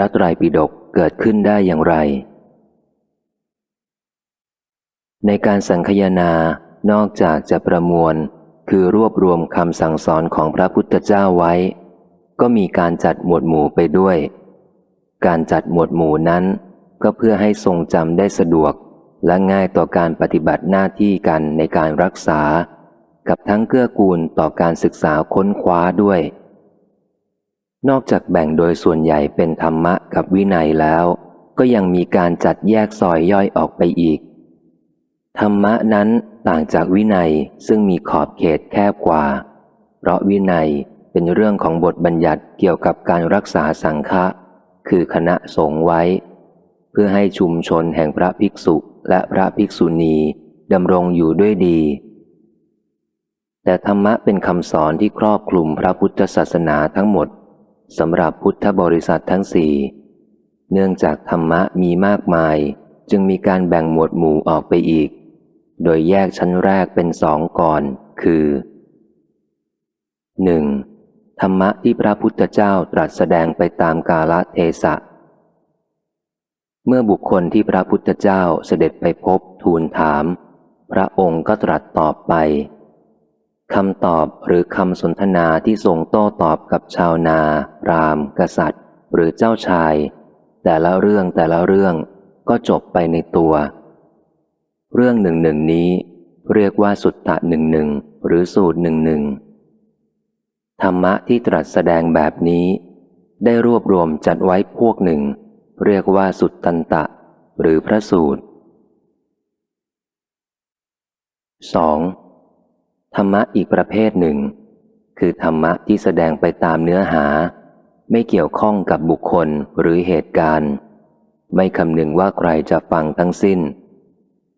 ระไตรปิฎกเกิดขึ้นได้อย่างไร ในการสังคยนานอกจากจะประมวลคือรวบรวมคำสั่งสอนของพระพุทธเจ้าไว้ ก็มีการจัดหมวดหมู่ไปด้วย การจัดหมวดหมู่นั้น ก็เพื่อให้ทรงจำได้สะดวก และง่ายต่อการปฏิบัติหน้าที่กันในการรักษา กับทั้งเกื้อกูลต่อการศึกษาค้นคว้าด้วย นอกจากแบ่งโดยส่วนใหญ่เป็นธรรมะกับวินัยแล้ว ก็ยังมีการจัดแยกซอยย่อยออกไปอีก ธรรมะนั้นต่างจากวินัยซึ่งมีขอบเขตแคบกว่า เพราะวินัยเป็นเรื่องของบทบัญญัติเกี่ยวกับการรักษาสังฆะ คือคณะสงฆ์ไว้ เพื่อให้ชุมชนแห่งพระภิกษุและพระภิกษุณีดำรงอยู่ด้วยดี แต่ธรรมะเป็นคำสอนที่ครอบคลุมพระพุทธศาสนาทั้งหมด สำหรับพุทธบริษัททั้งสี่เนื่องจากธรรมะมีมากมาย จึงมีการแบ่งหมวดหมู่ออกไปอีก โดยแยกชั้นแรกเป็นสองก่อน คือ 1. ธรรมะที่พระพุทธเจ้าตรัสแสดงไปตามกาลเทศะ เมื่อบุคคลที่พระพุทธเจ้าเสด็จไปพบทูลถาม พระองค์ก็ตรัสตอบไป คำตอบหรือคำสนทนาที่ทรงโต้ตอบกับชาวนา ราม กษัตริย์ หรือเจ้าชาย แต่ละเรื่องแต่ละเรื่องก็จบไปในตัว เรื่องหนึ่งหนึ่งนี้ เรียกว่าสุตตะหนึ่งหนึ่งหรือสูตรหนึ่งหนึ่งธรรมะที่ตรัสแสดงแบบนี้ ได้รวบรวมจัดไว้พวกหนึ่ง เรียกว่าสุตตันตะ หรือพระสูตร 2. ธรรมะอีกประเภทหนึ่ง คือธรรมะที่แสดงไปตามเนื้อหา ไม่เกี่ยวข้องกับบุคคลหรือเหตุการณ์ ไม่คำนึงว่าใครจะฟังทั้งสิ้น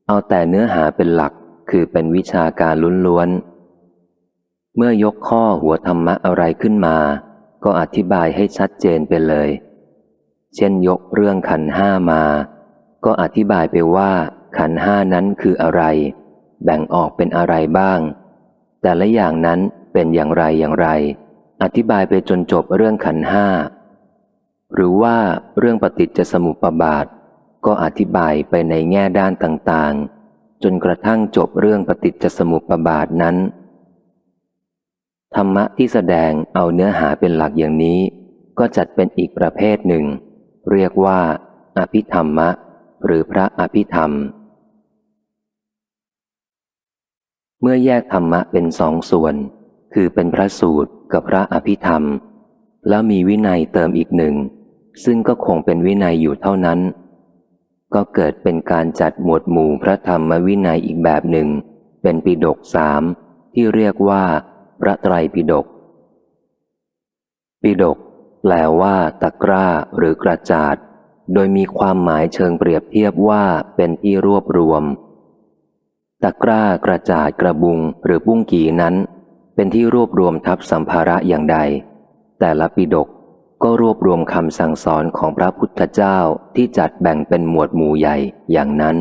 เอาแต่เนื้อหาเป็นหลักคือเป็นวิชาการล้วนๆ เมื่อยกข้อหัวธรรมะอะไรขึ้นมา ก็อธิบายให้ชัดเจนไปเลย เช่นยกเรื่องขันห้ามา ก็อธิบายไปว่าขันห้านั้นคืออะไร แบ่งออกเป็นอะไรบ้าง แต่ละอย่างนั้นเป็นอย่างไรอย่างไร อธิบายไปจนจบเรื่องขันห้า หรือว่าเรื่องปฏิจจสมุปบาท ก็อธิบายไปในแง่ด้านต่างๆ จนกระทั่งจบเรื่องปฏิจจสมุปบาทนั้น ธรรมะที่แสดงเอาเนื้อหาเป็นหลักอย่างนี้ ก็จัดเป็นอีกประเภทหนึ่ง เรียกว่า อภิธรรมะ หรือพระอภิธรรม เมื่อแยกธรรมะเป็นสองส่วน คือเป็นพระสูตรกับพระอภิธรรม แล้วมีวินัยเติมอีกหนึ่ง ซึ่งก็คงเป็นวินัยอยู่เท่านั้น ก็เกิดเป็นการจัดหมวดหมู่พระธรรมวินัยอีกแบบหนึ่ง เป็นปิดกสามที่เรียกว่า พระไตรปิฎกปิฎกแปลว่าตะกร้าหรือกระจาด โดยมีความหมายเชิงเปรียบเทียบว่าเป็นที่รวบรวม ตะกร้ากระจาดกระบุงหรือบุ้งกีนั้น เป็นที่รวบรวมทับสัมภาระอย่างใด แต่ละปิดกก็รวบรวมคำสั่งสอนของพระพุทธเจ้าที่จัดแบ่งเป็นหมวดหมู่ใหญ่อย่างนั้น